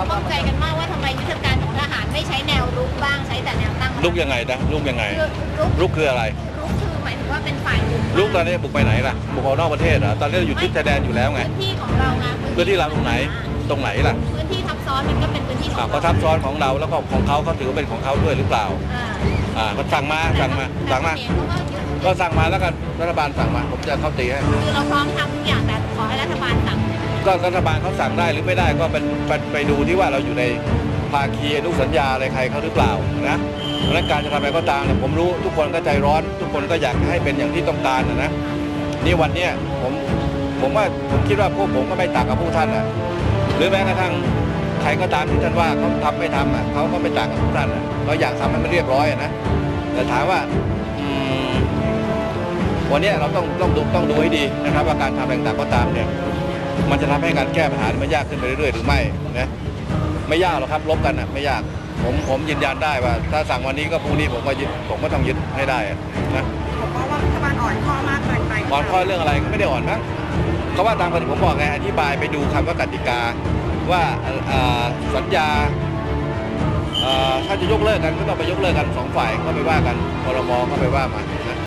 ความข้องใจกันมากว่าทำไมยุทธการของทหารไม่ใช้แนวรุกบ้างใช้แต่แนวตั้งลุกยังไงนะลุกยังไง คือรุกลุกคืออะไร รุกคือหมายถึงว่าเป็นฝ่ายบุกลุกตอนนี้บุกไปไหนล่ะ บุกออกนอกประเทศเหรอตอนนี้เราอยู่ที่ชายแดนอยู่แล้วไง พื้นที่ของเราไงพื้นที่เราตรงไหน ตรงไหนล่ะพื้นที่ทับซ้อนมันก็เป็นพื้นที่ขออ่างเราก็ทับซ้อนของเราแล้วก็ของเขาเขาถือว่าเป็นของเขาด้วยหรือเปล่าอ่าอ่าก็สั่งมาสั่งมาสั่งมา แต่เขก็ยึดก็สั่งมาแล้วกันรัฐบาลสั่งมาผมจะเข้าตีให้คือเราพร้อมทำ ก็รัฐบาลเขาสั่งได้หรือไม่ได้ก็เป็นไปดูที่ว่าเราอยู่ในภาคีอนุสัญญาอะไรใครเขาหรือเปล่านะเพราะนั้นการจะทำอะไรก็ตามเนี่ยผมรู้ทุกคนก็ใจร้อน ทุกคนก็อยากให้เป็นอย่างที่ต้องการนะนะนี่วันเนี้ยผมผมว่าผมคิดว่าพวกผมก็ไม่ต่างกับพวกท่านอะหรือแม้กระทั่งใครก็ตามที่ท่านว่าเขาทำไม่ทำอะเขาก็ไม่ต่างกับพวกท่านอะเราอยากทำให้มันเรียบร้อยอะนะแต่ถามว่าวันนี้เราต้องต้องดูต้องดูให้ดีนะครับว่าการทำอะไรต่างๆก็ตามเนี่ย มันจะทำให้การแก้ปัญหามันยากขึ้นไปเรื่อยๆหรือไม่นะไม่ยากหรอกครับลบกันอะไม่ยากผมผมยืนยันได้ว่า ถ้าสั่งวันนี้ก็พรุ่งนี้ผมก็ยึดผมก็ต้องยึดให้ได้อะนะผมว่ารัฐบาลอ่อนข้อมากเกินไปอ่อนข้อเรื่องอะไรก็ไม่ได้อ่อนมั้งเขาว่าตามที่ผมบอกไงอธิบายไปดูคำว่ากติกา ว่าเอ่อสัญญาเอ่อถ้าจะยกเลิกกันก็ต้องไปยกเลิกกันสองฝ่ายก็ไปว่ากันพรมก็ไปว่ามา